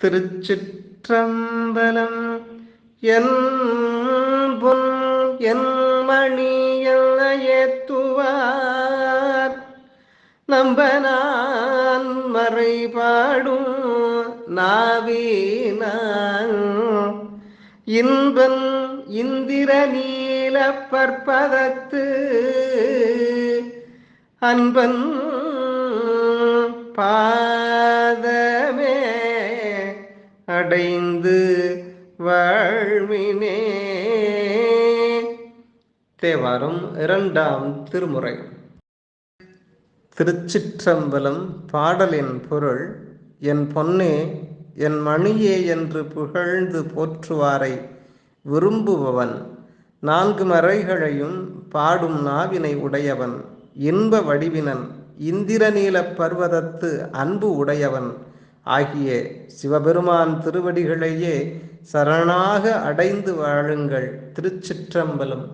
திருச்சிற்றம்பலம். என் பொன் என் மணி ஏத்துவார் நம்ப நான் மறைபாடும் நாவீனான் இன்பன் இந்திர நீல பற்பதத்து. அன்பன் பா அடைந்து வாழ்வினே. தேவாரம் இரண்டாம் திருமுறை. திருச்சிற்றம்பலம் பாடலின் பொருள் என் பொன்னே என் மணியே என்று புகழ்ந்து போற்றுவாரை விரும்புபவன். நான்கு மறைகளையும் பாடும் நாவினை உடையவன். இன்ப வடிவினன். இந்திரநீல பர்வதத்து அன்பு உடையவன். ஆகிய சிவபெருமான் திருவடிகளையே சரணாக அடைந்து வாழுங்கள் திருச்சிற்றம்பலம்.